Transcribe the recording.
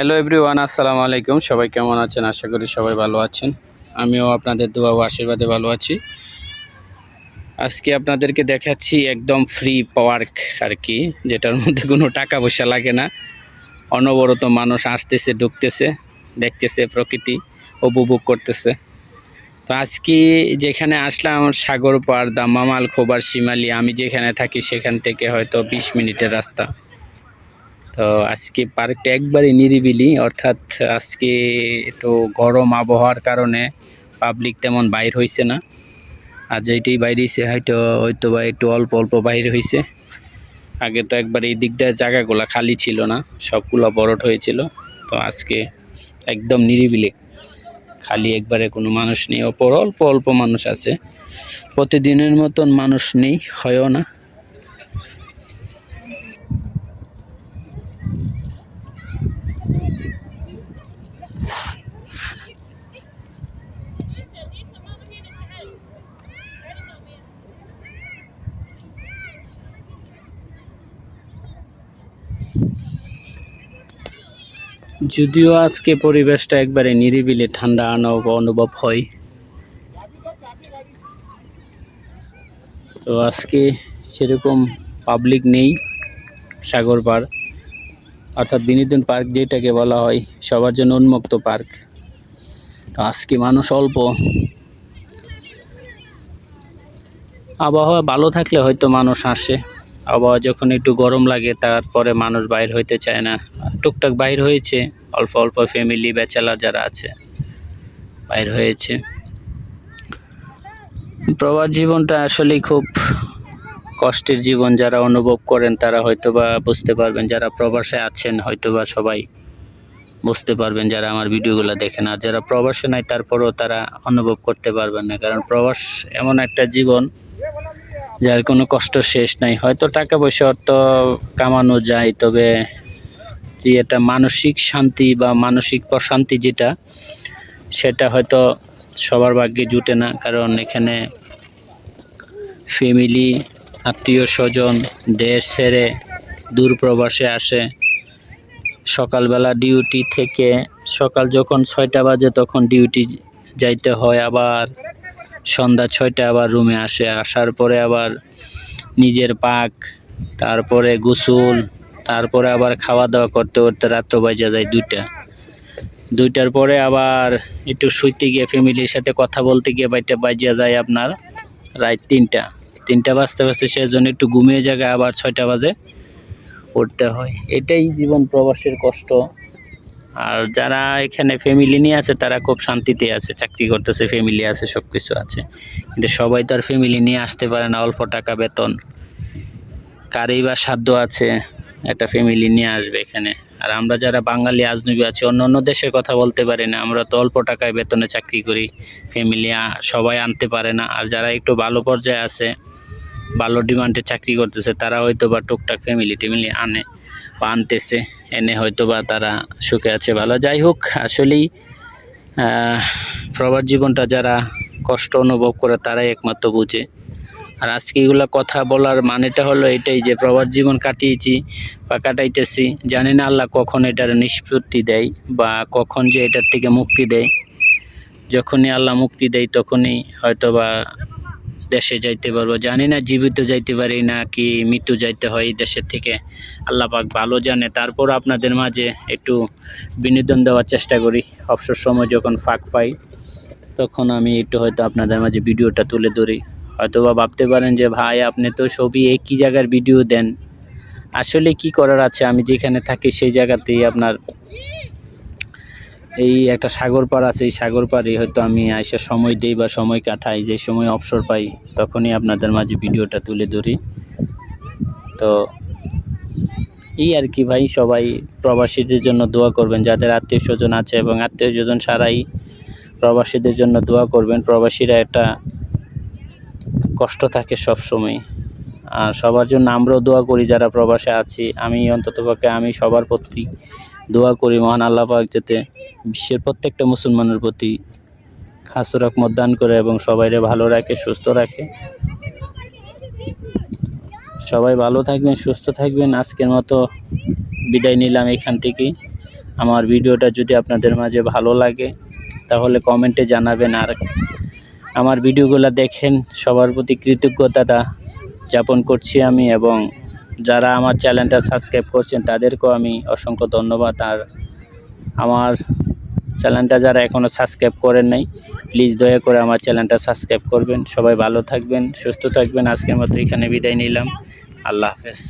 Hello everyone আসসালামু আলাইকুম। সবাই কেমন আছেন? আশা করি সবাই ভালো আছেন। আমিও আপনাদের দোয়া ও আশীর্বাদে ভালো আছি। আজকে আপনাদেরকে দেখাচ্ছি একদম ফ্রি পার্ক আর কি, যেটার মধ্যে কোনো টাকা পয়সা লাগে না। অনবরত মানুষ আসতেছে, ঢুকতেছে, দেখতেছে প্রকৃতি, উপভোগ করতেছে। তো আজকে যেখানে আসলাম, সাগর পার দামামাল খোবার, শিমালি, আমি যেখানে থাকি সেখান থেকে হয়তো বিশ মিনিটের রাস্তা। তো আজকে পার্কটা একবারে নিরিবিলি, অর্থাৎ আজকে একটু গরম আবহাওয়ার কারণে পাবলিক তেমন বাইর হয়েছে না। আর যেইটাই বাইরে হয়েছে হয়তো হয়তো বা একটু অল্প অল্প বাইর হয়েছে আগে তো একবার এই দিকটা জায়গাগুলো খালি ছিল না, সবগুলো বরট হয়েছিল। তো আজকে একদম নিরিবিলি, খালি একবারে কোনো মানুষ নেই। অপর অল্প অল্প মানুষ আছে। প্রতিদিনের মতন মানুষ নেই, হয়ও না। যদিও আজকে পরিবেশটা একবারে নিরিবিলে, ঠান্ডা অনুভব অনুভব হয়। তো আজকে সেরকম পাবলিক নেই সাগর পার অর্থাৎ বিনোদন পার্ক যেটাকে বলা হয়, সবার জন্য উন্মুক্ত পার্ক। তো আজকে মানুষ অল্প। আবহাওয়া ভালো থাকলে হয়তো মানুষ আসে আবহাওয়া যখন একটু গরম লাগে, তারপরে মানুষ বাইর হইতে চায় না। টুকটাক বাইর হয়েছে, অল্প অল্প ফ্যামিলি ব্যাচেলার যারা আছে, বাইর হয়েছে। প্রবাস জীবনটা আসলে খুব কষ্টের জীবন। যারা অনুভব করেন, তারা হয়তো বা বুঝতে পারবেন, যারা প্রবাসে আছেন হয়তো বা সবাই বুঝতে পারবেন, যারা আমার ভিডিওগুলো দেখেন। আর যারা প্রবাসে নাই, তারপরেও তারা অনুভব করতে পারবেন না। কারণ প্রবাস এমন একটা জীবন যার কোনো কষ্ট শেষ নাই। হয়তো টাকা পয়সা অর্থ কামানো যায়, তবে যে এটা মানসিক শান্তি বা মানসিক প্রশান্তি যেটা, সেটা হয়তো সবার ভাগ্যে জুটে না। কারণ এখানে ফ্যামিলি, আত্মীয় স্বজন, দেশ ছেড়ে দূর প্রবাসে আসে। সকালবেলা ডিউটি থেকে সকাল যখন ছয়টা বাজে, তখন ডিউটি যাইতে হয় আবার সন্ধ্যা ছয়টা আবার রুমে আসে। আসার পরে আবার নিজের পাক, তারপরে গোসল, তারপরে আবার খাওয়া দাওয়া করতে করতে রাত্র বাজে যায় দুইটা। দুইটার পরে আবার একটু শুইতে গিয়ে ফ্যামিলির সাথে কথা বলতে গিয়ে বাইটা বাজিয়া যায় আপনার রাত তিনটা। তিনটা বাজতে বাজতে সেজন্য একটু ঘুমিয়ে জায়গায় আবার ছয়টা বাজে উঠতে হয়। এটাই জীবন প্রবাসের কষ্ট। আর যারা এখানে ফ্যামিলি নিয়ে আছে, তারা খুব শান্তিতে আছে, চাকরি করতেছে ফ্যামিলি আছে সব কিছু আছে। কিন্তু সবাই তো আর ফ্যামিলি নিয়ে আসতে পারে না, অল্প টাকা বেতন। কারেই বা সাধ্য আছে একটা ফ্যামিলি নিয়ে আসবে এখানে। আর আমরা যারা বাঙালি, আজনবী আছি, অন্য অন্য দেশের কথা বলতে পারি না। আমরা তো অল্প টাকায় বেতনে চাকরি করি ফ্যামিলি সবাই আনতে পারে না। আর যারা একটু ভালো পর্যায়ে আছে, ভালো ডিমান্ডে চাকরি করতেছে, তারা হয়তো বা টুকটাক ফ্যামিলি টেমিলি আনে। বা আনতেছে এনে হয়তো বা তারা সুখে আছে, ভালো। যাই হোক, আসলেই প্রবাস জীবনটা যারা কষ্ট অনুভব করে তারাই একমাত্র বুঝে। আর আজকে এগুলো কথা বলার মানেটা হলো এটাই যে প্রবাস জীবন কাটিয়েছি বা কাটাইতেছি, জানি না আল্লাহ কখন এটার নিষ্পত্তি দেয় বা কখন যে এটার থেকে মুক্তি দেয়। যখনই আল্লাহ মুক্তি দেয়, তখনই হয়তো বা দেশে যাইতে পারব। জানি না জীবিত যাইতে পারি না কি মৃত্যু যাইতে হয় এই দেশের থেকে। আল্লাহ পাক ভালো জানে। তারপর আপনাদের মাঝে একটু বিনোদন দেওয়ার চেষ্টা করি। অবসর সময় যখন ফাঁক পাই, তখন আমি একটু হয়তো আপনাদের মাঝে ভিডিওটা তুলে ধরি। হয়তো বা ভাবতে পারেন যে, ভাই, আপনি তো ছবি একই জায়গার ভিডিও দেন? আসলে কি করার আছে? আমি যেখানে থাকি সেই জায়গাতেই আপনার এই একটা সাগর পাড় আছে, এই সাগর পাড়ে হয়তো আমি আইসা সময় দিই বা সময় কাটাই, যে সময় অবসর পাই, তখনই আপনাদের মাঝে ভিডিওটা তুলে ধরি। তো এই আর কি ভাই, সবাই প্রবাসীদের জন্য দোয়া করবেন, যাদের আত্মীয় স্বজন আছে এবং আত্মীয় স্বজন ছাড়াই প্রবাসীদের জন্য দোয়া করবেন। প্রবাসীরা একটা কষ্ট থাকে সব সময় আর সবার জন্য আমরাও দোয়া করি, যারা প্রবাসে আছি, আমি অন্ততপক্ষে, আমি সবার প্রতি দোয়া করি, মহান আল্লাহ পাক যাতে বিশ্বের প্রত্যেকটা মুসলমানের প্রতি খাস রকমত দান করে এবং সবাইরে ভালো রাখে, সুস্থ রাখে। সবাই ভালো থাকবেন, সুস্থ থাকবেন। আজকের মতো বিদায় নিলাম এখান থেকেই। আমার ভিডিওটা যদি আপনাদের মাঝে ভালো লাগে, তাহলে কমেন্টে জানাবেন। আর আমার ভিডিওগুলো দেখেন, সবার প্রতি কৃতজ্ঞতা যাপন করছি আমি এবং যারা আমার চ্যানেলটা সাবস্ক্রাইব করছেন, তাদেরকেও আমি অসংখ্য ধন্যবাদ। আর আমার চ্যানেলটা যারা এখনও সাবস্ক্রাইব করেন নাই প্লিজ দয়া করে আমার চ্যানেলটা সাবস্ক্রাইব করবেন। সবাই ভালো থাকবেন, সুস্থ থাকবেন। আজকের মতো এখানে বিদায় নিলাম। আল্লাহ হাফেজ।